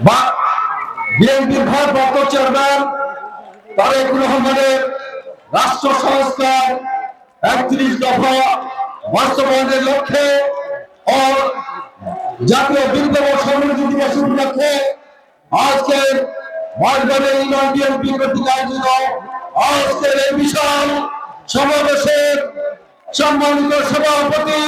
বা বিএনপির ভারপ্রাপ্ত চেয়ারম্যান তারেক রহমানের রাষ্ট্র সংস্কার একত্রিশ দফা বাস্তবায়নের লক্ষ্যে ও জাতীয় বিপ্লব সমৃদ্ধি দিবস উপলক্ষে আজকে মাঝবাড়ি ইউনিয়ন বিএনপি কর্তৃক আয়োজিত আজকের এই বিশাল সমাবেশের সম্মানিত সভাপতি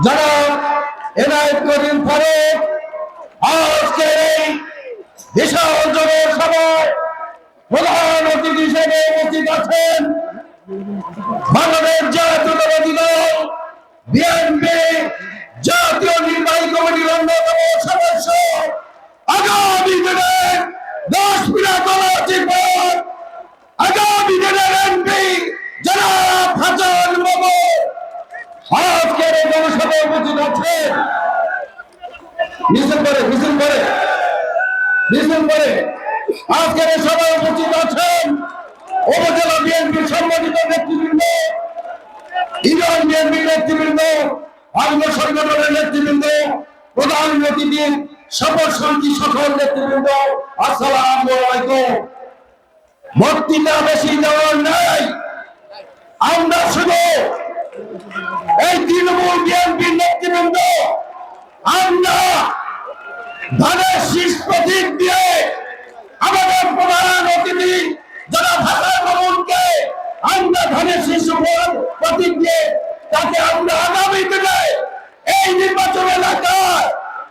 যারা এনায়ত করিম ফারুক আজকের এই বিশাল জনসভায় প্রধান অতিথি হিসেবে উপস্থিত আছেন বাংলাদেশ জাতীয়তাবাদী দল, বিএনপি জাতীয় নির্বাহী কমিটির অন্যতম সদস্য। আগামী দিনে দশ মিনিট চিপন আগামী দিনের এমপি জনাব হাসান বাবু। আজকের জনসভায় উপস্থিত আছেন মিছিল করে মিছিল করে মিছিল সভায় উপস্থিত আছেন উপজেলা বিএনপির সম্মানিত নেতৃবৃন্দ, প্রধান অতিথি শপথ সমিতি সকল নেতৃবৃন্দ, আসসালাম আলাইকুম। বক্তৃতা বেশি দেওয়ার নাই। আমরা শুধু এই তৃণমূল বিএনপির নেতৃবৃন্দ। আমরা ধানের শীষ প্রতীক দিয়ে আমাদের প্রধান অতিথি যারা ভাষা ভ্রমণকে আমরা ধানের শীষ প্রতীক দিয়ে তাকে আমরা আগামী দিনে এই নির্বাচন এলাকায়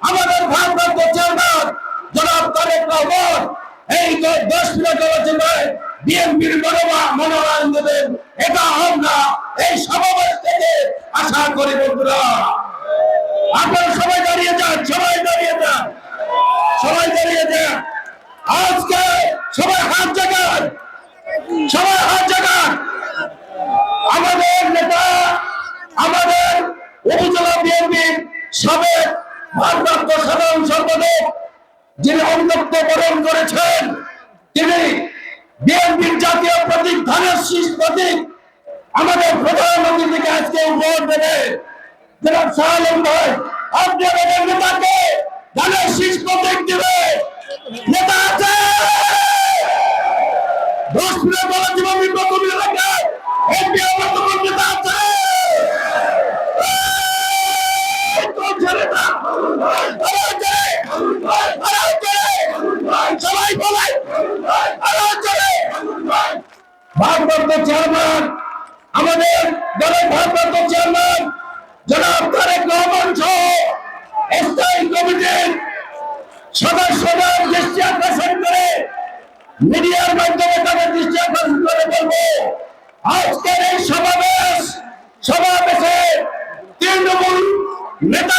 আমাদের ভারপ্রাপ্ত চেয়ারম্যান জনাব তারেক রহমান, এই দশ মিনিট আলোচনায় বিএনপির মনোবা মনোনয়ন দেবেন। এটা আমরা এই সমাবেশ থেকে আশা করি বন্ধুরা। আপনারা সবাই দাঁড়িয়ে যান সবাই দাঁড়িয়ে যান সবাই দাঁড়িয়ে যান আজকে সবাই হাত জাগান সবাই হাত জাগান আমাদের নেতা আমাদের উপজেলা বিএনপির সাবেক ভারপ্রাপ্ত সাধারণ সম্পাদক যিনি অন্তত্ব বরণ করেছেন, তিনি বিএনপির জাতীয় প্রতীক, ধানের শীষ প্রতীক, আমাদের প্রধান অতিথিকে আজকে উপহার দেবে। জনাব শাহ আলম ভাই, আপনি আমাদের নেতাকে ধানের শীষ প্রতীক দেবে। নেতা আছে! দশ মিনিট বলা জীবন নির্বাচন এলাকায় এমপি আমার নেতা আছে! আমাদের দলের ভারপ্রাপ্ত চেয়ারম্যান, জনাব তারেক রহমান সহ দৃষ্টি আকর্ষণ করে, মিডিয়ার মাধ্যমে দৃষ্টি আকর্ষণ করে বলব, আজকের এই সমাবেশ, সমাবেশে তৃণমূল নেতারা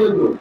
পর্যন্ত